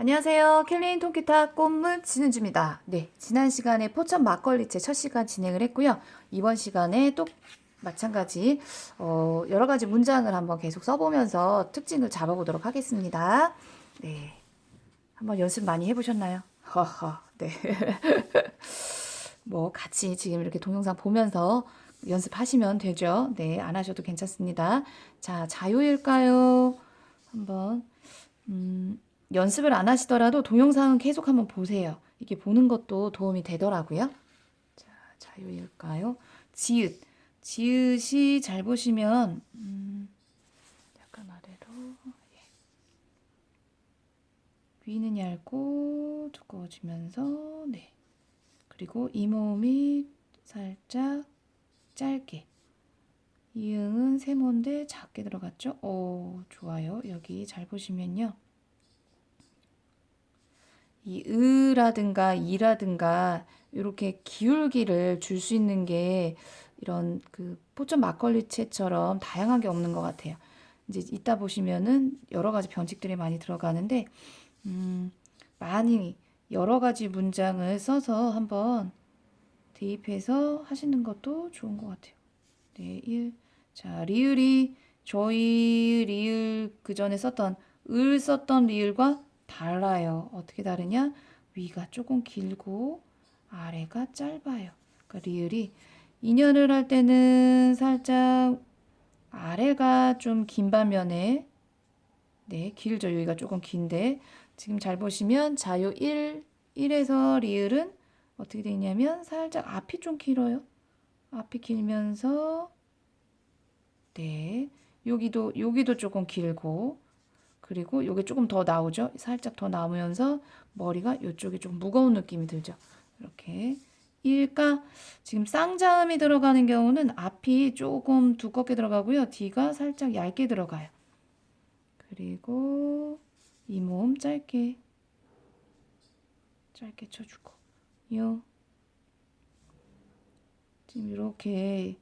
안녕하세요. 켈린 통기타 꽃문 진은주입니다. 네, 지난 시간에 포천 막걸리채 첫 시간 진행을 했고요. 이번 시간에 또 마찬가지 어, 여러 가지 문장을 한번 계속 써보면서 특징을 잡아보도록 하겠습니다. 네, 한번 연습 많이 해보셨나요? 허허, 네. 뭐 같이 지금 이렇게 동영상 보면서 연습하시면 되죠. 네, 안 하셔도 괜찮습니다. 자, 자유일까요? 한번 음, 연습을 안 하시더라도 동영상은 계속 한번 보세요. 이게 보는 것도 도움이 되더라고요. 자, 자유일까요? 지읒. 지읒이 잘 보시면 음, 약간 아래로 예. 위는 얇고 두꺼워지면서 네. 그리고 이 모음이 살짝 짧게 이응은 세모인데 작게 들어갔죠? 오, 좋아요. 여기 잘 보시면요. 이 으라든가 이라든가 이렇게 기울기를 줄 수 있는 게 이런 그 포천 막걸리채처럼 다양하게 없는 것 같아요. 이제 이따 보시면은 여러 가지 변칙들이 많이 들어가는데 음, 많이 여러 가지 문장을 써서 한번 대입해서 하시는 것도 좋은 것 같아요. 네, 1. 자, 리을이 저희 리을 그 전에 썼던 을 썼던 리을과 달라요. 어떻게 다르냐? 위가 조금 길고 아래가 짧아요. 그러니까 리을이 인연을 할 때는 살짝 아래가 좀 긴 반면에 네, 길죠. 여기가 조금 긴데 지금 잘 보시면 자요 1, 1에서 리을은 어떻게 되어 있냐면 살짝 앞이 좀 길어요. 앞이 길면서 네. 여기도 여기도 조금 길고 그리고 요게 조금 더 나오죠. 살짝 더 나오면서 머리가 이쪽이 좀 무거운 느낌이 들죠. 이렇게 일까 지금 쌍자음이 들어가는 경우는 앞이 조금 두껍게 들어가고요. 뒤가 살짝 얇게 들어가요. 그리고 이 모음 짧게 짧게 쳐주고 요 지금 이렇게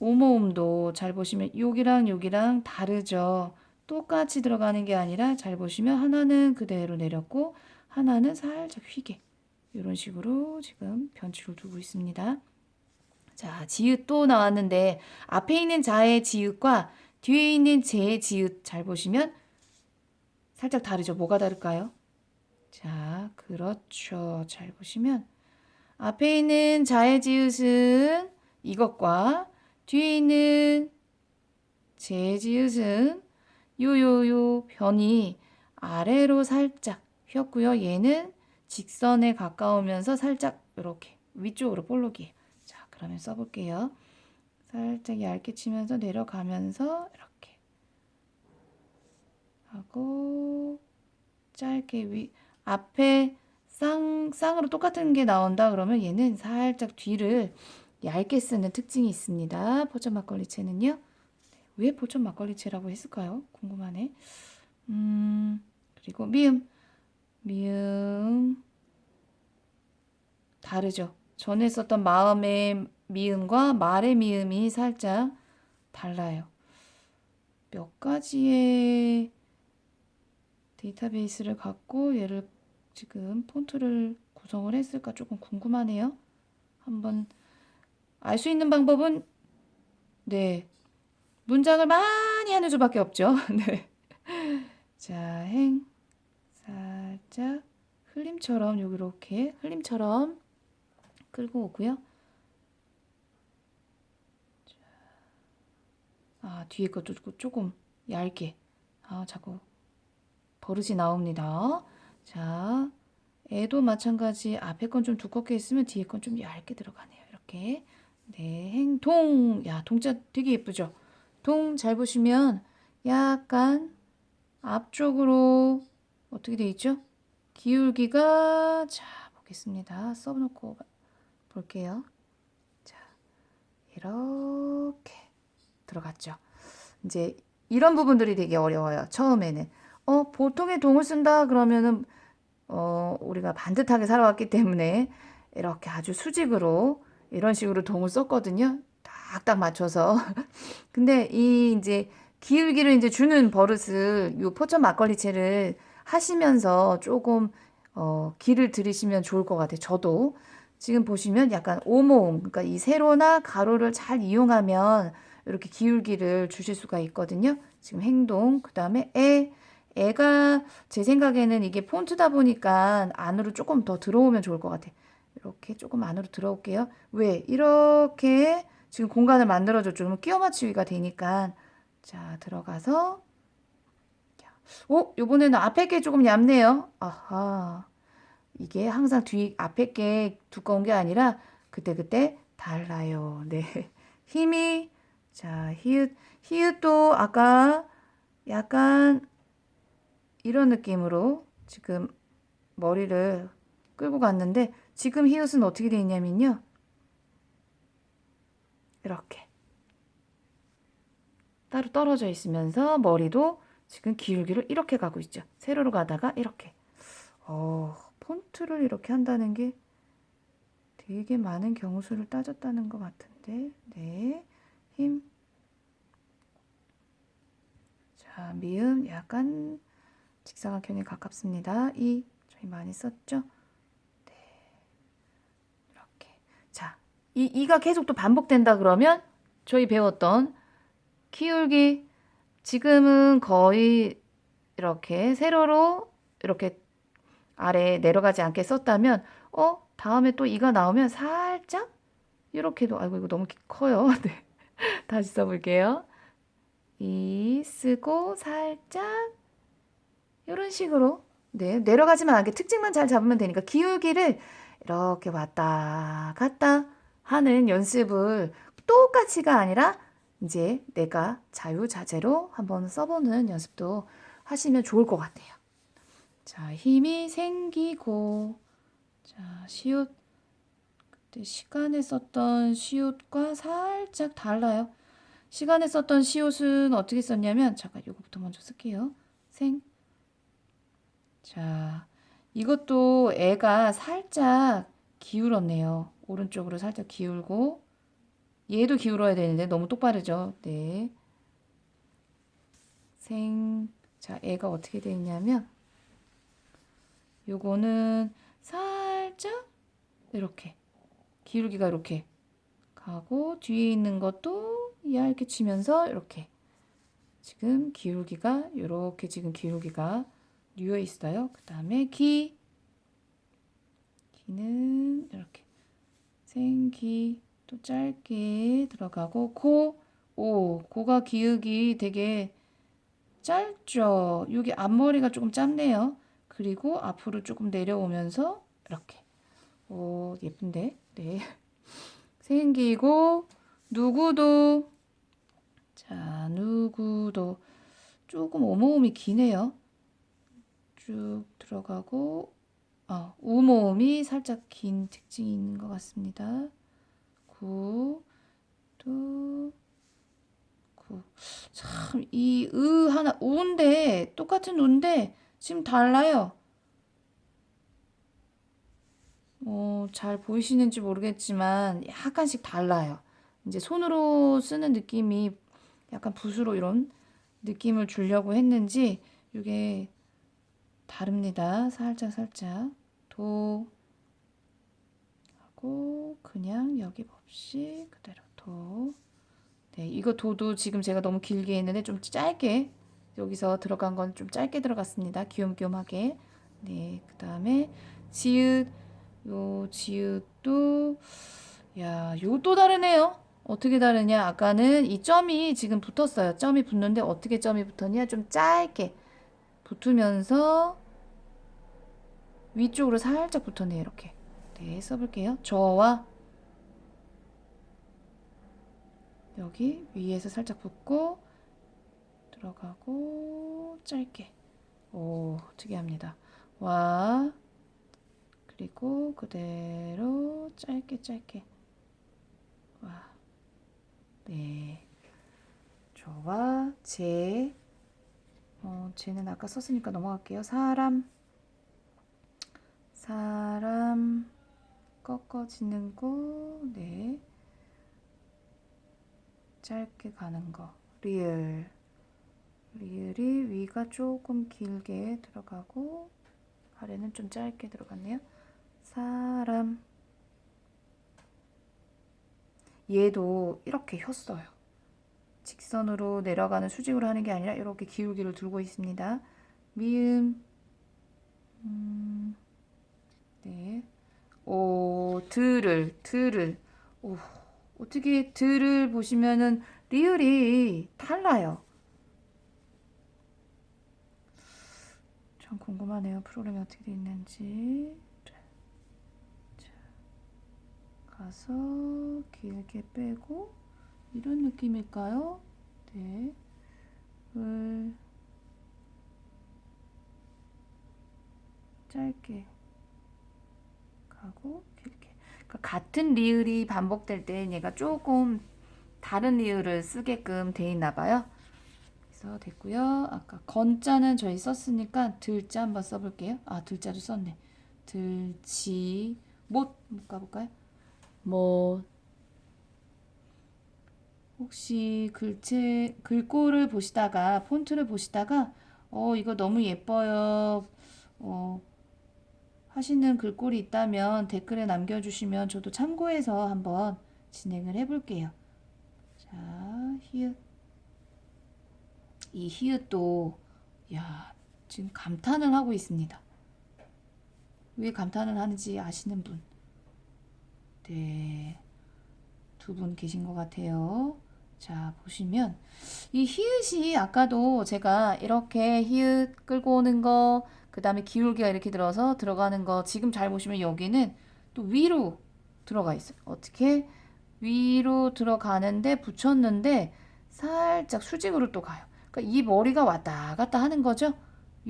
오모음도 잘 보시면 여기랑 여기랑 다르죠. 똑같이 들어가는 게 아니라 잘 보시면 하나는 그대로 내렸고 하나는 살짝 휘게 이런 식으로 지금 변칙을 두고 있습니다. 자, 지읒 또 나왔는데 앞에 있는 자의 지읒과 뒤에 있는 제의 지읒 잘 보시면 살짝 다르죠. 뭐가 다를까요? 자, 그렇죠. 잘 보시면 앞에 있는 자의 지읒은 이것과 뒤에 있는 제 지읒은 요요요 변이 아래로 살짝 휘었고요. 얘는 직선에 가까우면서 살짝 이렇게 위쪽으로 볼록이에요. 자, 그러면 써볼게요. 살짝 얇게 치면서 내려가면서 이렇게 하고 짧게 위 앞에 쌍 쌍으로 똑같은 게 나온다 그러면 얘는 살짝 뒤를 얇게 쓰는 특징이 있습니다. 포천 막걸리 채는요. 왜 포천 막걸리채라고 했을까요? 궁금하네. 음, 그리고 미음. 미음. 다르죠. 전에 썼던 마음의 미음과 말의 미음이 살짝 달라요. 몇 가지의 데이터베이스를 갖고 얘를 지금 폰트를 구성을 했을까 조금 궁금하네요. 한번 알 수 있는 방법은 네. 문장을 많이 하는 수밖에 없죠. 네. 자, 행 살짝 흘림처럼 여기 이렇게 흘림처럼 끌고 오고요. 자, 아, 뒤에 것도 조금 얇게. 아, 자꾸 버릇이 나옵니다. 자, 애도 마찬가지 앞에 건 좀 두껍게 했으면 뒤에 건 좀 얇게 들어가네요. 이렇게. 네, 행동. 야, 동자 되게 예쁘죠? 동잘 보시면 약간 앞쪽으로 어떻게 돼 있죠? 기울기가 자, 보겠습니다. 써놓고 볼게요. 자, 이렇게 들어갔죠. 이제 이런 부분들이 되게 어려워요. 처음에는. 어, 보통의 동을 쓴다 그러면은 어, 우리가 반듯하게 살아왔기 때문에 이렇게 아주 수직으로 이런 식으로 동을 썼거든요. 딱딱 맞춰서. 근데 이 이제 기울기를 이제 주는 버릇을 요 포천 막걸리채를 하시면서 조금 어, 길을 들이시면 좋을 것 같아요. 저도 지금 보시면 약간 오모음, 그러니까 이 세로나 가로를 잘 이용하면 이렇게 기울기를 주실 수가 있거든요. 지금 행동, 그 다음에 애, 애가 제 생각에는 이게 폰트다 보니까 안으로 조금 더 들어오면 좋을 것 같아요. 이렇게 조금 안으로 들어올게요. 왜? 이렇게 지금 공간을 만들어줬죠. 그러면 끼워 맞추기가 되니까. 자, 들어가서. 오, 요번에는 앞에 게 조금 얇네요. 아하. 이게 항상 뒤, 앞에 게 두꺼운 게 아니라 그때그때 달라요. 네. 힘이, 자, 히읗, 히읗도 아까 약간 이런 느낌으로 지금 머리를 끌고 갔는데 지금 히읗은 어떻게 되어 있냐면요. 이렇게 따로 떨어져 있으면서 머리도 지금 기울기를 이렇게 가고 있죠. 세로로 가다가 이렇게. 어, 폰트를 이렇게 한다는 게 되게 많은 경우수를 따졌다는 것 같은데. 네. 힘. 자, 미음 약간 직사각형에 가깝습니다. 이 저희 많이 썼죠? 네. 이렇게. 자, 이 이가 계속 또 반복된다 그러면 저희 배웠던 키울기 지금은 거의 이렇게 세로로 이렇게 아래 내려가지 않게 썼다면 어 다음에 또 이가 나오면 살짝 이렇게도 아이고 이거 너무 기- 커요. 네. 다시 써볼게요. 이 쓰고 살짝 이런 식으로 네 내려가지만 않게 특징만 잘 잡으면 되니까 기울기를 이렇게 왔다 갔다 하는 연습을 똑같이가 아니라 이제 내가 자유자재로 한번 써보는 연습도 하시면 좋을 것 같아요. 자, 힘이 생기고, 자, 시옷. 그때 시간에 썼던 시옷과 살짝 달라요. 시간에 썼던 시옷은 어떻게 썼냐면, 잠깐 이거부터 먼저 쓸게요. 생. 자, 이것도 애가 살짝 기울었네요. 오른쪽으로 살짝 기울고, 얘도 기울어야 되는데 너무 똑바르죠. 네. 생. 자, 애가 어떻게 되어 있냐면 요거는 살짝 이렇게 기울기가 이렇게 가고 뒤에 있는 것도 얇게 치면서 이렇게 지금 기울기가 이렇게 지금 기울기가 뉘어 있어요. 그 다음에 기 기는 이렇게 생기 또 짧게 들어가고 고, 오, 고가 기울기 되게 짧죠. 여기 앞머리가 조금 짧네요. 그리고 앞으로 조금 내려오면서 이렇게. 오, 예쁜데? 네. 생기고 누구도 자, 누구도 조금 오모음이 기네요. 쭉 들어가고 아, 우모음이 살짝 긴 특징이 있는 것 같습니다. 구, 또, 구. 참, 이, 으 하나, 우인데, 똑같은 우인데, 지금 달라요. 어, 잘 보이시는지 모르겠지만, 약간씩 달라요. 이제 손으로 쓰는 느낌이 약간 붓으로 이런 느낌을 주려고 했는지, 이게 다릅니다. 살짝, 살짝. 도, 하고 그냥 여기 없이 그대로 도. 네, 이거 도도 지금 제가 너무 길게 했는데 좀 짧게 여기서 들어간 건 좀 짧게 들어갔습니다. 귀염귀염하게. 네, 그 다음에 지읒 요 지읒도 야, 요 또 다르네요. 어떻게 다르냐? 아까는 이 점이 지금 붙었어요. 점이 붙는데 어떻게 점이 붙었냐? 좀 짧게 붙으면서 위쪽으로 살짝 붙었네요. 이렇게. 네, 써볼게요. 저와 여기 위에서 살짝 붙고 들어가고 짧게 오 특이합니다. 와 그리고 그대로 짧게 짧게 와 네. 저와 제 어, 쟤는 아까 썼으니까 넘어갈게요. 사람 사람 꺾어지는 거, 네. 짧게 가는 거, 리을. 리을이 위가 조금 길게 들어가고 아래는 좀 짧게 들어갔네요. 사람 얘도 이렇게 혔어요. 직선으로 내려가는 수직으로 하는 게 아니라 이렇게 기울기를 두고 있습니다. 미음 음, 네. 오, 들을, 들을. 오, 어떻게 들을 보시면은 리을이 달라요. 참 궁금하네요. 프로그램이 어떻게 돼 있는지. 자, 가서 길게 빼고 이런 느낌일까요? 네. 을 짧게 가고 길게. 그러니까 같은 리을이 반복될 때 얘가 조금 다른 리을을 쓰게끔 돼 있나 봐요. 그래서 됐고요. 아까 건자는 저희 썼으니까 들자 한번 써볼게요. 아 들자도 썼네. 들지 못 가볼까요? 못 혹시 글체 글꼴을 보시다가 폰트를 보시다가 어 이거 너무 예뻐요. 어 하시는 글꼴이 있다면 댓글에 남겨주시면 저도 참고해서 한번 진행을 해볼게요. 자, 히읗. 이 히읗도, 야, 지금 감탄을 하고 있습니다. 왜 감탄을 하는지 아시는 분? 네. 두 분 계신 것 같아요. 자, 보시면, 이 히읗이 아까도 제가 이렇게 히읗 끌고 오는 거, 그 다음에 기울기가 이렇게 들어서 들어가는 거 지금 잘 보시면 여기는 또 위로 들어가 있어요. 어떻게? 위로 들어가는데 붙였는데 살짝 수직으로 또 가요. 그러니까 이 머리가 왔다 갔다 하는 거죠.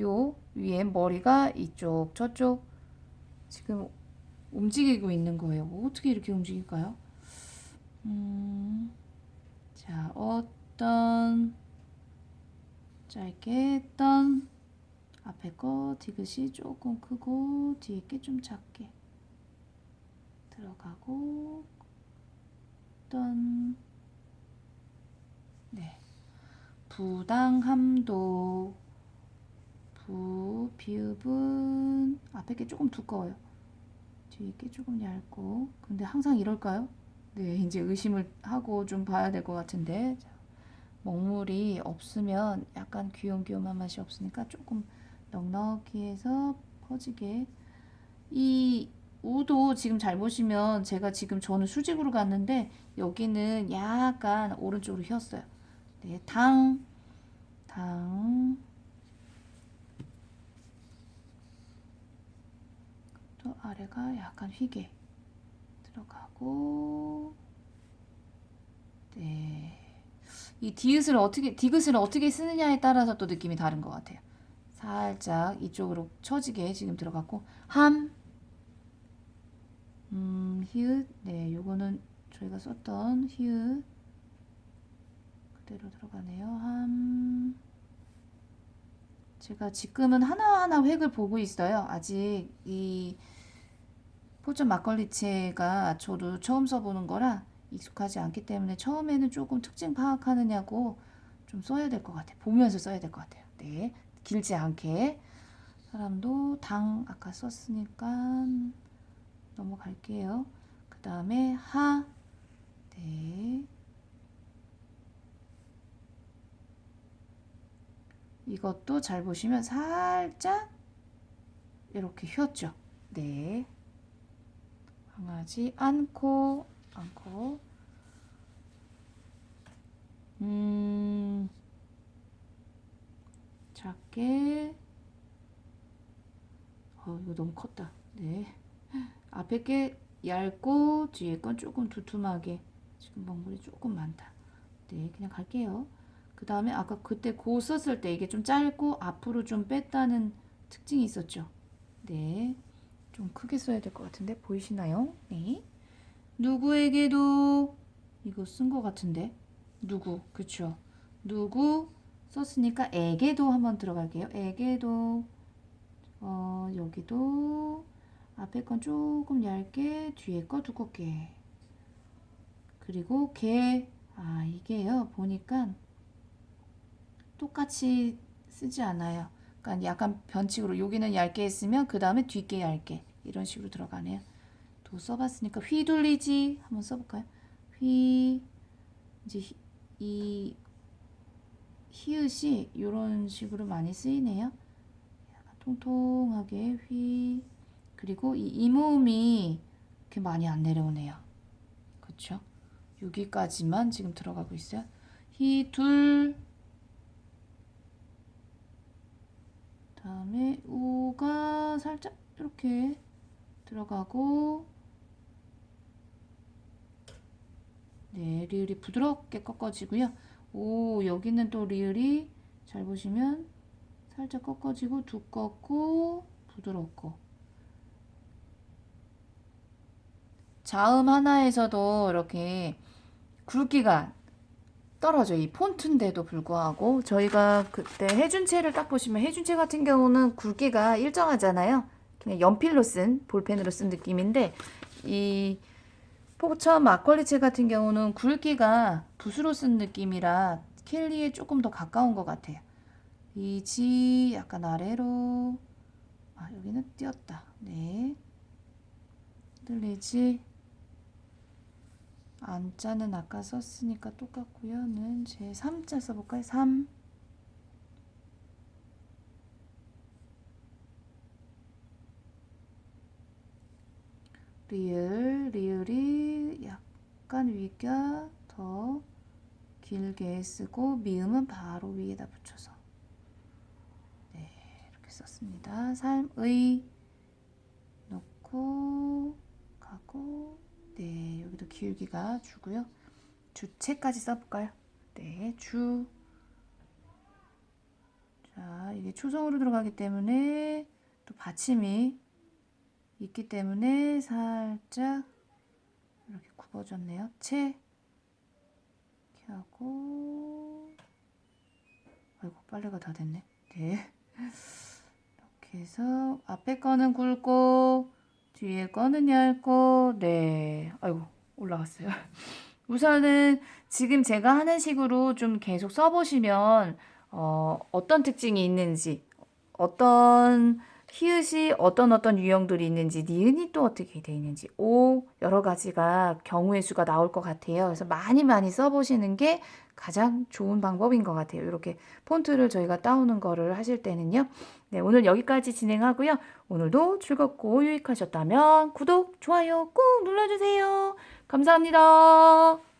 요 위에 머리가 이쪽 저쪽 지금 움직이고 있는 거예요. 뭐 어떻게 이렇게 움직일까요? 음, 자 어떤 짧게 했던 앞에 거 디귿이 조금 크고 뒤에 게 좀 작게 들어가고 어떤 네. 부당함도 부 비읍은 앞에 게 조금 두꺼워요. 뒤에 게 조금 얇고. 근데 항상 이럴까요? 네 이제 의심을 하고 좀 봐야 될 것 같은데 먹물이 없으면 약간 귀염귀염한 맛이 없으니까 조금 넉넉히 해서 퍼지게 이 우도 지금 잘 보시면 제가 지금 저는 수직으로 갔는데 여기는 약간 오른쪽으로 휘었어요. 네, 당, 당. 또 아래가 약간 휘게 들어가고 네. 이 디귿을 어떻게 디귿을 어떻게 쓰느냐에 따라서 또 느낌이 다른 것 같아요. 살짝 이쪽으로 처지게 지금 들어갔고 함, 음, 히읗, 네, 요거는 저희가 썼던 히읗 그대로 들어가네요. 함, 제가 지금은 하나하나 획을 보고 있어요. 아직 이 포천 막걸리채가 저도 처음 써보는 거라 익숙하지 않기 때문에 처음에는 조금 특징 파악하느냐고 좀 써야 될 것 같아요. 보면서 써야 될 것 같아요. 네. 길지 않게 사람도 당 아까 썼으니까 넘어갈게요. 그 다음에 하, 네. 이것도 잘 보시면 살짝 이렇게 휘었죠. 네. 강아지 안고, 안고. 음. 작게. 어 이거 너무 컸다. 네. 앞에 게 얇고 뒤에 건 조금 두툼하게. 지금 먹물이 조금 많다. 네 그냥 갈게요. 그 다음에 아까 그때 고 썼을 때 이게 좀 짧고 앞으로 좀 뺐다는 특징이 있었죠. 네 좀 크게 써야 될 것 같은데? 보이시나요? 네. 누구에게도 이거 쓴 것 같은데? 누구? 그쵸. 누구 썼으니까 에게도 한번 들어갈게요. 에게도 어, 여기도 앞에 건 조금 얇게 뒤에 거 두껍게. 그리고 개, 아 이게요. 보니까 똑같이 쓰지 않아요. 그러니까 약간 변칙으로 여기는 얇게 했으면 그 다음에 뒷게 얇게 이런 식으로 들어가네요. 도 써봤으니까 휘둘리지 한번 써볼까요? 휘 이제 히- 이 히읗이 이런 식으로 많이 쓰이네요. 약간 통통하게 휘 그리고 이 이모음이 이렇게 많이 안 내려오네요. 그렇죠? 여기까지만 지금 들어가고 있어요. 히 둘 다음에 우가 살짝 이렇게 들어가고 네, 리을이 부드럽게 꺾어지고요. 오, 여기는 또 리을이 잘 보시면 살짝 꺾어지고 두껍고 부드럽고 자음 하나에서도 이렇게 굵기가 떨어져 이 폰트인데도 불구하고 저희가 그때 해준체를 딱 보시면 해준체 같은 경우는 굵기가 일정하잖아요. 그냥 연필로 쓴 볼펜으로 쓴 느낌인데 이 포처 막걸리체 같은 경우는 굵기가 붓으로 쓴 느낌이라 켈리에 조금 더 가까운 것 같아요. 이지 약간 아래로 아 여기는 띄었다. 네. 들리지? 안자는 아까 썼으니까 똑같고요. 는 제 3자 써볼까요? 3 리을 리을이 약간 위가 더 길게 쓰고 미음은 바로 위에다 붙여서 네 이렇게 썼습니다. 삶의 놓고 가고 네 여 기울기가 주고요. 주체까지 써볼까요? 네 주. 자 이게 초성으로 들어가기 때문에 또 받침이 있기 때문에 살짝 이렇게 굽어졌네요. 채 이렇게 하고 아이고 빨래가 다 됐네. 네 이렇게 해서 앞에 거는 굵고 뒤에 거는 얇고 네 올라갔어요. 우선은 지금 제가 하는 식으로 좀 계속 써보시면 어, 어떤 특징이 있는지 어떤 히읗이 어떤 어떤 유형들이 있는지 니은이 또 어떻게 돼 있는지 오 여러 가지가 경우의 수가 나올 것 같아요. 그래서 많이 많이 써보시는 게 가장 좋은 방법인 것 같아요. 이렇게 폰트를 저희가 따오는 거를 하실 때는요. 네, 오늘 여기까지 진행하고요. 오늘도 즐겁고 유익하셨다면 구독, 좋아요 꾹 눌러주세요. 감사합니다.